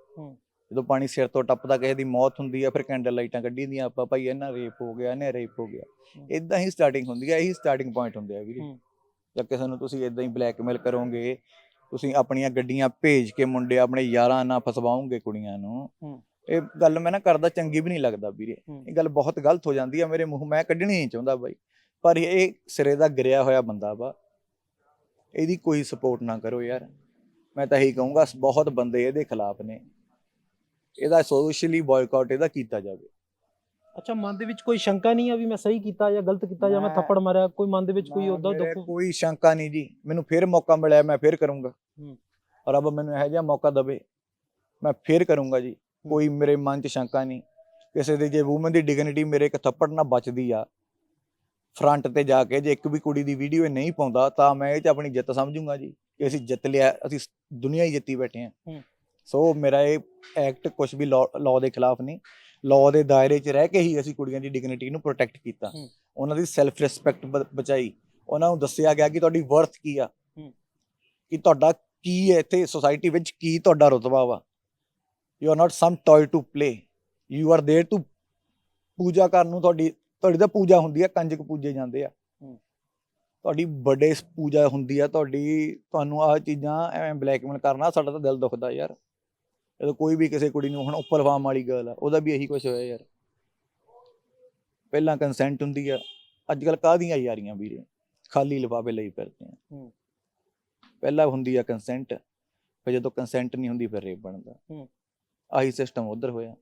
ਜਦੋਂ ਪਾਣੀ ਸਿਰ ਤੋਂ ਟੱਪਦਾ ਕਿਸੇ ਦੀ ਮੌਤ ਹੁੰਦੀ ਆ ਫਿਰ ਕੈਂਡਲ ਲਾਈਟਾਂ ਕੱਢੀ ਦੀਆਂ ਆਪਾਂ ਭਾਈ ਇਹਨਾਂ ਰੇਪ ਹੋ ਗਿਆ ਇਹਨੇ ਰੇਪ ਹੋ ਗਿਆ। ਇਦਾਂ ਹੀ ਸਟਾਰਟਿੰਗ ਹੁੰਦੀ ਆ ਇਹੀ ਸਟਾਰਟਿੰਗ ਪੁਆਇੰਟ ਹੁੰਦੇ ਆ ਵੀਰੇ। ਜਾਂ ਕਿਸੇ ਨੂੰ ਤੁਸੀਂ ਇਦਾਂ ਹੀ ਬਲੈਕਮੇਲ ਕਰੋਗੇ ਤੁਸੀਂ ਆਪਣੀਆਂ ਗੱਡੀਆਂ ਭੇਜ ਕੇ ਮੁੰਡੇ ਆਪਣੇ ਯਾਰਾਂ ਨਾਲ ਫਸਵਾਓਗੇ ਕੁੜੀਆਂ ਨੂੰ। ਇਹ ਗੱਲ ਮੈਂ ਨਾ ਕਰਦਾ ਚੰਗੀ ਵੀ ਨਹੀਂ ਲੱਗਦਾ ਵੀਰੇ। ਇਹ ਗੱਲ ਬਹੁਤ ਗਲਤ ਹੋ ਜਾਂਦੀ ਆ ਮੇਰੇ ਮੂੰਹ ਮੈਂ ਕੱਢਣੀ ਨਹੀਂ ਚਾਹੁੰਦਾ ਬਾਈ। ਪਰ ਇਹ ਸਿਰੇ ਦਾ ਗਿਰਿਆ ਹੋਇਆ ਬੰਦਾ ਵਾ ਇਹਦੀ ਕੋਈ ਸਪੋਰਟ ਨਾ ਕਰੋ ਯਾਰ। ਮੈਂ ਤਾਂ ਇਹੀ ਕਹੂੰਗਾ ਬਹੁਤ ਬੰਦੇ ਇਹਦੇ ਖਿਲਾਫ ਨੇ। ਇਹਦਾ ਸੋਸ਼ਲੀ ਬਾਇਕਾਟ ਇਹਦਾ ਕੀਤਾ ਜਾਵੇ। ਅੱਛਾ ਮਨ ਦੇ ਵਿੱਚ ਕੋਈ ਸ਼ੰਕਾ ਨਹੀਂ ਆ ਵੀ ਮੈਂ ਸਹੀ ਕੀਤਾ ਜਾਂ ਗਲਤ ਕੀਤਾ ਜਾਂ ਮੈਂ ਥੱਪੜ ਮਾਰਿਆ? ਕੋਈ ਮਨ ਦੇ ਵਿੱਚ ਕੋਈ ਨਾ, ਉਦਾਂ ਮੇਰੇ ਦੁੱਖ? ਕੋਈ ਸ਼ੰਕਾ ਨਹੀਂ ਜੀ। ਮੈਨੂੰ ਫੇਰ ਮੌਕਾ ਮਿਲਿਆ ਮੈਂ ਫੇਰ ਕਰੂੰਗਾ। ਹੂੰ। ਰੱਬ ਮੈਨੂੰ ਇਹੋ ਜਿਹਾ ਮੌਕਾ ਦਵੇ ਮੈਂ ਫੇਰ ਕਰੂੰਗਾ ਜੀ। ਕੋਈ ਮੇਰੇ ਮਨ 'ਚ ਸ਼ੰਕਾ ਨਹੀਂ। ਕਿਸੇ ਦੀ ਜੇ ਵੂਮਨ ਦੀ ਡਿਗਨਿਟੀ ਮੇਰੇ ਇੱਕ ਥੱਪੜ ਨਾਲ ਬਚਦੀ ਆ ਫਰੰਟ ਤੇ ਜਾ ਕੇ ਜੇ ਇੱਕ ਵੀ ਕੁੜੀ ਦੀ ਵੀਡੀਓ ਨਹੀਂ ਪਾਉਂਦਾ ਤਾਂ ਮੈਂ ਇਹ 'ਚ ਆਪਣੀ ਜਿੱਤ ਸਮਝੂੰਗਾ ਜੀ ਕਿ ਅਸੀਂ ਜਿੱਤ ਲਿਆ ਅਸੀਂ ਸ- ਦੁਨੀਆ ਹੀ ਜਿੱਤੀ ਬੈਠੇ ਹਾਂ। ਹੂੰ। ਸੋ ਮੇਰਾ ਇਹ ਐਕਟ ਕੁਝ ਵੀ ਲਾਅ ਦੇ ਖਿਲਾਫ ਨਹੀਂ। ਲਾਅ ਦੇ ਦਾਇਰੇ 'ਚ ਰਹਿ ਕੇ ਹੀ ਅਸੀਂ ਕੁੜੀਆਂ ਦੀ ਡਿਗਨਿਟੀ ਨੂੰ ਪ੍ਰੋਟੈਕਟ ਕੀਤਾ ਹੂੰ। ਉਹਨਾਂ ਦੀ ਸੈਲਫ ਰਿਸਪੈਕਟ ਬਚਾਈ ਉਹਨਾਂ ਨੂੰ ਦੱਸਿਆ ਗਿਆ ਕਿ ਤੁਹਾਡੀ ਵਰਥ ਕੀ ਆ ਹੂੰ। ਕਿ ਤੁਹਾਡਾ ਕੀ ਹੈ ਇੱਥੇ ਸੋਸਾਇਟੀ ਵਿੱਚ ਕੀ ਤੁਹਾਡਾ ਰੁਤਬਾ ਵਾ you are not some toy to play you are there to ਪੂਜਾ ਕਰਨ ਨੂੰ ਤੁਹਾਡੀ ਤੁਹਾਡੀ ਤਾਂ ਪੂਜਾ ਹੁੰਦੀ ਆ ਕੰਜਕ ਪੂਜੇ ਜਾਂਦੇ ਆ ਹੂੰ। ਤੁਹਾਡੀ ਬਰਥਡੇ ਪੂਜਾ ਹੁੰਦੀ ਆ ਤੁਹਾਡੀ ਤੁਹਾਨੂੰ ਆਹ ਚੀਜ਼ਾਂ ਐਵੇਂ ਬਲੈਕਮੇਲ ਕਰਨਾ ਸਾਡਾ ਤਾਂ ਦਿਲ ਦੁਖਦਾ ਯਾਰ ਜਦੋਂ ਕੋਈ ਵੀ ਕਿਸੇ ਕੁੜੀ ਨੂੰ ਹੁਣ ਉੱਪਰ ਫਾਰਮ ਵਾਲੀ ਗੱਲ ਆ ਉਹਦਾ ਵੀ ਇਹੀ ਕੁਝ ਹੋਇਆ ਯਾਰ। ਪਹਿਲਾਂ ਕੰਸੈਂਟ ਹੁੰਦੀ ਆ ਅੱਜ ਕੱਲ ਕਾਹਦੀਆਂ ਯਾਰੀਆਂ ਵੀਰੇ? ਖਾਲੀ ਲਿਫਾਫੇ ਲਈ ਫਿਰਦੇ ਆ। ਪਹਿਲਾਂ ਹੁੰਦੀ ਆ ਕੰਸੈਂਟ ਫਿਰ ਜਦੋਂ ਕੰਸੈਂਟ ਨਹੀਂ ਹੁੰਦੀ ਫਿਰ ਰੇਪ ਬਣਦਾ। ਆਹੀ ਸਿਸਟਮ ਉਧਰ ਹੋਇਆ।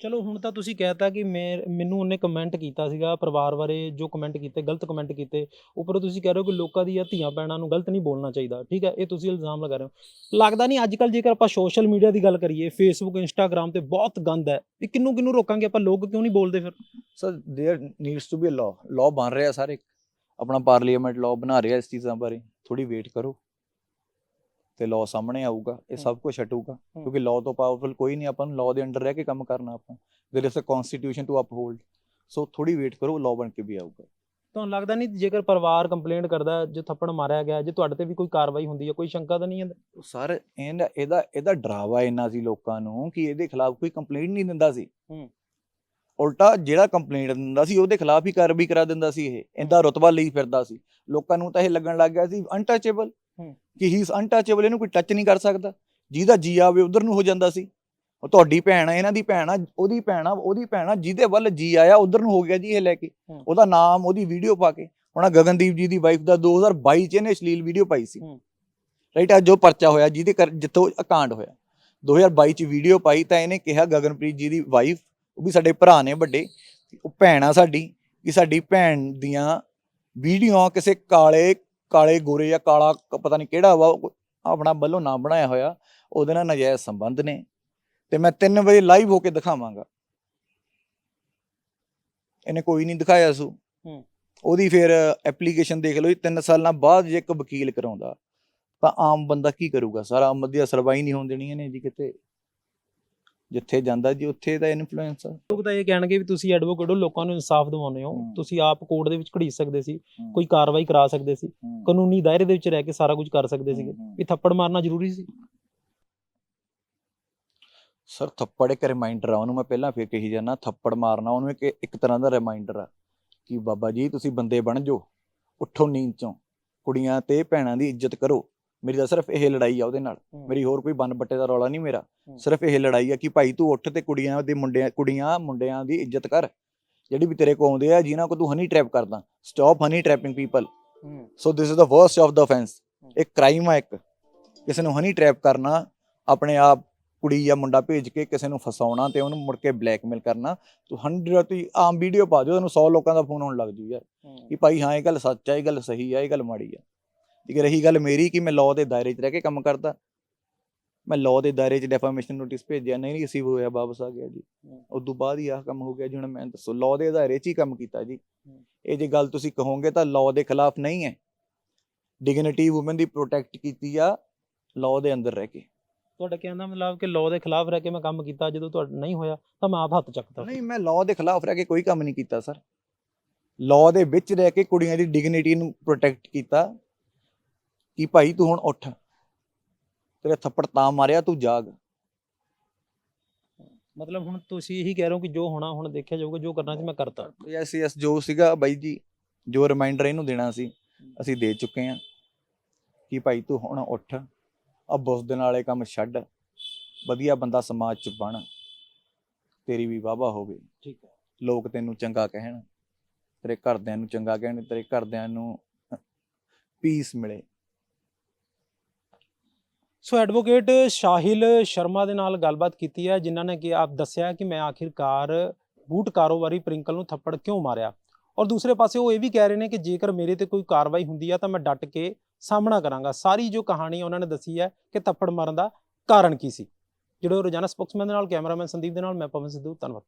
ਚਲੋ ਹੁਣ ਤਾਂ ਤੁਸੀਂ ਕਹਿਤਾ ਕਿ ਮੈਂ ਮੈਨੂੰ ਉਹਨੇ ਕਮੈਂਟ ਕੀਤਾ ਸੀਗਾ ਪਰਿਵਾਰ ਬਾਰੇ ਜੋ ਕਮੈਂਟ ਕੀਤੇ ਗਲਤ ਕਮੈਂਟ ਕੀਤੇ ਉੱਪਰੋਂ ਤੁਸੀਂ ਕਹਿ ਰਹੇ ਹੋ ਕਿ ਲੋਕਾਂ ਦੀਆਂ ਧੀਆਂ ਭੈਣਾਂ ਨੂੰ ਗਲਤ ਨਹੀਂ ਬੋਲਣਾ ਚਾਹੀਦਾ ਠੀਕ ਹੈ ਇਹ ਤੁਸੀਂ ਇਲਜ਼ਾਮ ਲਗਾ ਰਹੇ ਹੋ ਲੱਗਦਾ ਨਹੀਂ ਅੱਜ ਕੱਲ ਜੇਕਰ ਆਪਾਂ ਸੋਸ਼ਲ ਮੀਡੀਆ ਦੀ ਗੱਲ ਕਰੀਏ ਫੇਸਬੁੱਕ ਇੰਸਟਾਗ੍ਰam ਤੇ ਬਹੁਤ ਗੰਦ ਹੈ ਇਹ ਕਿੰਨੂੰ ਕਿੰਨੂੰ ਰੋਕਾਂਗੇ ਆਪਾਂ ਲੋਕ ਕਿਉਂ ਨਹੀਂ ਬੋਲਦੇ ਫਿਰ sir there needs to be a law law ਬਣ ਰਿਹਾ ਸਾਰੇ ਆਪਣਾ ਪਾਰਲੀਮੈਂਟ ਲਾਅ ਬਣਾ ਰਿਹਾ ਇਸ ਚੀਜ਼ਾਂ ਬਾਰੇ ਥੋੜੀ ਵੇਟ ਕਰੋ ਤੇ ਲਾਅ ਸਾਹਮਣੇ ਆਊਗਾ ਇਹ ਸਭ ਕੁਝ ਹਟੂਗਾ ਕਿਉਂਕਿ ਲਾਅ ਤੋਂ ਪਾਵਰਫੁਲ ਕੋਈ ਨਹੀਂ ਆਪਾਂ ਨੂੰ ਲਾਅ ਦੇ ਅੰਡਰ ਰਹਿ ਕੇ ਕੰਮ ਕਰਨਾ ਆਪਾਂ there is a constitution to uphold so ਥੋੜੀ ਵੇਟ ਕਰੋ ਲਾਅ ਬਣ ਕੇ ਵੀ ਆਊਗਾ ਤੁਹਾਨੂੰ ਲੱਗਦਾ ਨਹੀਂ ਜੇਕਰ ਪਰਿਵਾਰ ਕੰਪਲੇਂਟ ਕਰਦਾ ਹੈ, ਜੇ ਥੱਪੜ ਮਾਰਿਆ ਗਿਆ ਜੇ ਤੁਹਾਡੇ ਤੇ ਵੀ ਕੋਈ ਕਾਰਵਾਈ ਹੁੰਦੀ ਹੈ ਕੋਈ ਸ਼ੰਕਾ ਤਾਂ ਨਹੀਂ ਹੈ ਸਰ ਇਹਦਾ ਇਹਦਾ ਇਹਦਾ ਡਰਾਵਾ ਇੰਨਾ ਸੀ ਲੋਕਾਂ ਨੂੰ ਕਿ ਇਹਦੇ ਖਿਲਾਫ ਕੋਈ ਕੰਪਲੇਂਟ ਨਹੀਂ ਦਿੰਦਾ ਸੀ ਹੂੰ। ਉਲਟਾ ਜਿਹੜਾ ਕੰਪਲੇਂਟ ਦਿੰਦਾ ਸੀ ਉਹਦੇ ਖਿਲਾਫ ਹੀ ਕਾਰਵਾਈ ਕਰਾ ਦਿੰਦਾ ਸੀ ਇਹ ਇਹਦਾ ਰੁਤਬਾ ਲਈ ਫਿਰਦਾ ਸੀ ਲੋਕਾਂ ਨੂੰ ਤਾਂ ਇਹ ਲੱਗਣ ਲੱਗ ਗਿਆ ਸੀ ਅਨਟੱਚੇਬਲ ਹੂੰ। ਕਿ ਹੀ ਇਜ਼ ਅਨਟੱਚੇਬਲ ਇਹਨੂੰ ਕੋਈ ਟੱਚ ਨਹੀਂ ਕਰ ਸਕਦਾ। ਜਿਹਦਾ ਜੀ ਆਵੇ ਉਧਰ ਨੂੰ ਹੋ ਜਾਂਦਾ ਸੀ। ਉਹ ਤੁਹਾਡੀ ਭੈਣ ਆ ਇਹਨਾਂ ਦੀ ਭੈਣ ਆ ਉਹਦੀ ਭੈਣ ਆ ਉਹਦੀ ਭੈਣ ਆ ਜਿਹਦੇ ਵੱਲ ਜੀ ਆਇਆ ਉਧਰ ਨੂੰ ਹੋ ਗਿਆ ਜੀ ਇਹ ਲੈ ਕੇ। ਉਹਦਾ ਨਾਮ ਉਹਦੀ ਵੀਡੀਓ ਪਾ ਕੇ। ਹੁਣ ਗਗਨਦੀਪ ਜੀ ਦੀ ਵਾਈਫ ਦਾ 2022 ਚ ਇਹਨੇ ਅਸ਼ਲੀਲ ਵੀਡੀਓ ਪਾਈ ਸੀ। ਰਾਈਟ ਅੱਜ ਜੋ ਪਰਚਾ ਹੋਇਆ ਜਿਹਦੇ ਜਿੱਥੋਂ ਅਕਾਂਡ ਹੋਇਆ। 2022 ਚ ਵੀਡੀਓ ਪਾਈ ਤਾਂ ਇਹਨੇ ਕਿਹਾ ਗਗਨਪ੍ਰੀਤ ਜੀ ਦੀ ਵਾਈਫ ਉਹ ਵੀ ਸਾਡੇ ਭਰਾ ਨੇ ਵੱਡੇ ਉਹ ਭੈਣ ਆ ਸਾਡੀ ਕਿ ਸਾਡੀ ਭੈਣ ਦੀਆਂ ਵੀਡੀਓ ਕਿਸੇ ਕਾਲੇ ਕਾਲੇ ਗੋਰੇ ਜਾਂ ਕਾਲਾ ਪਤਾ ਨਹੀਂ ਕਿਹੜਾ ਵਾ ਉਹ ਆਪਣਾ ਵੱਲੋਂ ਨਾਮ ਬਣਾਇਆ ਹੋਇਆ ਉਹਦੇ ਨਾਲ ਨਜਾਇਜ਼ ਸੰਬੰਧ ਨੇ। ਤੇ ਮੈਂ 3 ਵਜੇ ਲਾਈਵ ਹੋ ਕੇ ਦਿਖਾਵਾਂਗਾ। ਇਹਨੇ ਕੋਈ ਨਹੀਂ ਦਿਖਾਇਆ ਸੂ। ਉਹਦੀ ਫਿਰ ਐਪਲੀਕੇਸ਼ਨ ਦੇਖ ਲਓ ਜੀ 3 ਸਾਲਾਂ ਬਾਅਦ ਜੇ ਇੱਕ ਵਕੀਲ ਕਰਾਉਂਦਾ ਤਾਂ ਆਮ ਬੰਦਾ ਕੀ ਕਰੂਗਾ? ਸਾਰਾ ਮੱਧਿਆ ਸਰਵਾਈ ਨਹੀਂ ਹੋਣ ਦੇਣੀ ਇਹਨੇ ਜੀ ਕਿਤੇ। ਜਿੱਥੇ ਜਾਂਦਾ ਜੀ ਉੱਥੇ ਦਾ ਇਨਫਲੂਐਂਸ ਆ। ਲੋਕ ਤਾਂ ਇਹ ਕਹਿਣਗੇ ਵੀ ਤੁਸੀਂ ਐਡਵੋਕੇਟ ਹੋ ਲੋਕਾਂ ਨੂੰ ਇਨਸਾਫ ਦਿਵਾਉਂਦੇ ਹੋ। ਹੂੰ। ਤੁਸੀਂ ਆਪ ਕੋਰਟ ਦੇ ਵਿੱਚ ਘੜੀ ਸਕਦੇ ਸੀ ਕੋਈ ਕਾਰਵਾਈ ਕਰਾ ਸਕਦੇ ਸੀ। ਹੂੰ। ਕਾਨੂੰਨੀ ਦਾਇਰੇ ਦੇ ਵਿੱਚ ਰਹਿ ਕੇ ਸਾਰਾ ਕੁਝ ਕਰ ਸਕਦੇ ਸੀਗੇ। ਹੂੰ। ਵੀ ਥੱਪੜ ਮਾਰਨਾ ਜ਼ਰੂਰੀ ਸੀ? ਸਰ ਥੱਪੜ ਇੱਕ ਰਿਮਾਈਂਡਰ ਆ ਉਹਨੂੰ ਮੈਂ ਪਹਿਲਾਂ ਫੇਰ ਕਹੀ ਜਾਂਦਾ ਥੱਪੜ ਮਾਰਨਾ ਉਹਨੂੰ ਇੱਕ ਇੱਕ ਤਰ੍ਹਾਂ ਦਾ ਰਿਮਾਈਂਡਰ ਆ ਕਿ ਬਾਬਾ ਜੀ ਤੁਸੀਂ ਬੰਦੇ ਬਣ ਜਾਓ ਉੱਠੋ ਨੀਂਦ ਚੋਂ। ਕੁੜੀਆਂ ਤੇ ਭੈਣਾਂ ਦੀ ਇੱਜ਼ਤ ਕਰੋ। ਮੇਰੀ ਤਾਂ ਸਿਰਫ ਇਹ ਲੜਾਈ ਆ ਉਹਦੇ ਨਾਲ। ਮੇਰੀ ਹੋਰ ਕੋਈ ਬੰਨ ਬੱਟੇ ਦਾ ਰੌਲਾ ਨਹੀਂ ਮੇਰਾ। ਸਿਰਫ ਇਹ ਲੜਾਈ ਆ ਕਿ ਭਾਈ ਤੂੰ ਉੱਠ ਤੇ ਕੁੜੀਆਂ ਦੇ ਮੁੰਡਿਆਂ ਕੁੜੀਆਂ ਮੁੰਡਿਆਂ ਦੀ ਇੱਜ਼ਤ ਕਰ। ਜਿਹੜੀ ਵੀ ਤੇਰੇ ਕੋ ਆਉਂਦੇ ਆ ਜਿਨ੍ਹਾਂ ਕੋ ਤੂੰ ਹਨੀ ਟ੍ਰੈਪ ਕਰਦਾ। Stop honey trapping people so this is the worst of the offence ਇੱਕ ਕ੍ਰਾਈਮ ਆ ਇੱਕ। ਕਿਸੇ ਨੂੰ ਹਨੀ ਟ੍ਰੈਪ ਕਰਨਾ ਆਪਣੇ ਆਪ ਕੁੜੀ ਜਾਂ ਮੁੰਡਾ ਭੇਜ ਕੇ ਕਿਸੇ ਨੂੰ ਫਸਾਉਣਾ ਤੇ ਉਹਨੂੰ ਮੁੜ ਕੇ ਬਲੈਕਮੇਲ ਕਰਨਾ। ਤੂੰ 100 ਤੁਸੀਂ ਆਮ ਵੀਡੀਓ ਪਾ ਦਿਓ ਤੁਹਾਨੂੰ 100 ਲੋਕਾਂ ਦਾ ਫੋਨ ਆਉਣ ਲੱਗ ਜੂ ਯਾਰ। ਕਿ ਭਾਈ ਹਾਂ ਇਹ ਗੱਲ ਸੱਚ ਹੈ ਇਹ ਗੱਲ ਸਹੀ ਹੈ ਇਹ ਗੱਲ ਮਾੜੀ ਹੈ ਹੈ ਰਹੀ ਗੱਲ ਮੇਰੀ ਕਿ ਮੈਂ ਲਾਅ ਦੇ ਦਾਇਰੇ 'ਚ ਰਹਿ ਕੇ ਕੰਮ ਕਰਦਾ। ਮੈਂ ਲਾਅ ਦੇ ਦਾਇਰੇ 'ਚ ਡੈਫਾਮੇਸ਼ਨ ਨੋਟਿਸ ਭੇਜਿਆ। ਨਹੀਂ ਰਿਸੀਵ ਹੋਇਆ ਵਾਪਸ ਆ ਗਿਆ ਜੀ। ਉਸ ਤੋਂ ਬਾਅਦ ਹੀ ਆਹ ਕੰਮ ਹੋ ਗਿਆ ਜੀ ਹੁਣ ਮੈਂ ਦੱਸੋ ਲਾਅ ਦੇ ਦਾਇਰੇ 'ਚ ਹੀ ਕੰਮ ਕੀਤਾ ਜੀ। ਇਹ ਜੇ ਗੱਲ ਤੁਸੀਂ ਕਹੋਗੇ ਤਾਂ ਲਾਅ ਦੇ ਖਿਲਾਫ ਨਹੀਂ ਹੈ। ਡਿਗਨਿਟੀ ਔਮਨ ਦੀ ਪ੍ਰੋਟੈਕਟ ਕੀਤੀ ਆ ਲਾਅ ਦੇ ਅੰਦਰ ਰਹਿ ਕੇ। ਤੁਹਾਡਾ ਕਹਿਣ ਦਾ ਮਤਲਬ ਕਿ ਲਾਅ ਦੇ ਖਿਲਾਫ ਰਹਿ ਕੇ ਮੈਂ ਕੰਮ ਕੀਤਾ ਜਦੋਂ ਤੁਹਾਡਾ ਨਹੀਂ ਹੋਇਆ ਤਾਂ ਮੈਂ ਆਪ ਹੱਥ ਚੱਕਦਾ ਨਹੀਂ ਮੈਂ ਲਾਅ ਦੇ ਖਿਲਾਫ ਰਹਿ ਕੇ ਕੋਈ ਕੰਮ ਨਹੀਂ ਕੀਤਾ ਸਰ ਲਾਅ ਦੇ ਵਿੱਚ ਰਹਿ ਕੇ ਕੁੜੀਆਂ ਦੀ ਡਿਗਨਿਟੀ ਨੂੰ ਪ੍ਰੋਟੈਕਟ ਕੀਤਾ। ਕਿ ਭਾਈ ਤੂੰ ਹੁਣ ਉੱਠ। ਤੇਰੇ ਥੱਪੜ ਤਾਂ ਮਾਰਿਆ ਤੂੰ ਜਾਗ। ਮਤਲਬ ਹੁਣ ਤੁਸੀਂ ਇਹੀ ਕਹਿ ਰਹੇ ਹੋ ਕਿ ਜੋ ਹੋਣਾ ਹੁਣ ਦੇਖਿਆ ਜਾਊਗਾ ਜੋ ਕਰਨਾ ਸੀ ਮੈਂ ਕਰਤਾ। ਯੈਸ ਯੈਸ ਜੋ ਸੀਗਾ ਬਾਈ ਜੀ ਜੋ ਰਿਮਾਈਂਡਰ ਇਹਨੂੰ ਦੇਣਾ ਸੀ ਅਸੀਂ ਦੇ ਚੁੱਕੇ ਹਾਂ ਕਿ ਭਾਈ ਤੂੰ ਹੁਣ ਉੱਠ। ਆ ਬੁਸਦਨ ਵਾਲੇ ਕੰਮ ਛੱਡ। ਵਧੀਆ ਬੰਦਾ ਸਮਾਜ ਚ ਬਣ। ਤੇਰੀ ਵੀ ਵਾਹਵਾ ਹੋਵੇ। ਠੀਕ ਹੈ। ਲੋਕ ਤੈਨੂੰ ਚੰਗਾ ਕਹਿਣ। ਤੇਰੇ ਘਰਦਿਆਂ ਨੂੰ ਚੰਗਾ ਕਹਿਣ ਤੇਰੇ ਘਰਦਿਆਂ ਨੂੰ ਪੀਸ ਮਿਲੇ। ਸੋ ਐਡਵੋਕੇਟ ਸ਼ਾਹਿਲ ਸ਼ਰਮਾ ਦੇ ਨਾਲ ਗੱਲਬਾਤ ਕੀਤੀ ਹੈ, ਜਿਨ੍ਹਾਂ ਨੇ ਕਿ ਆਪ ਦੱਸਿਆ ਕਿ ਮੈਂ ਆਖਿਰਕਾਰ ਬੂਟ ਕਾਰੋਬਾਰੀ ਪ੍ਰਿੰਕਲ ਨੂੰ ਥੱਪੜ ਕਿਉਂ ਮਾਰਿਆ? ਔਰ ਦੂਸਰੇ ਪਾਸੇ ਉਹ ਇਹ ਵੀ ਕਹਿ ਰਹੇ ਨੇ ਕਿ ਜੇਕਰ ਮੇਰੇ ਤੇ ਕੋਈ ਕਾਰਵਾਈ ਹੁੰਦੀ ਆ ਤਾਂ ਮੈਂ ਡਟ ਕੇ ਸਾਹਮਣਾ ਕਰਾਂਗਾ। ਸਾਰੀ ਜੋ ਕਹਾਣੀ ਉਹਨਾਂ ਨੇ ਦੱਸੀ ਹੈ ਕਿ ਥੱਪੜ ਮਾਰਨ ਦਾ ਕਾਰਨ ਕੀ ਸੀ? ਜਿਹੜੇ ਰੋਜ਼ਾਨਾ ਸਪੋਕਸਮੈਨ ਦੇ ਨਾਲ ਕੈਮਰਾਮੈਨ ਸੰਦੀਪ ਦੇ ਨਾਲ, ਮੈਂ ਪਵਨ ਸਿੱਧੂ, ਧੰਨਵਾਦ।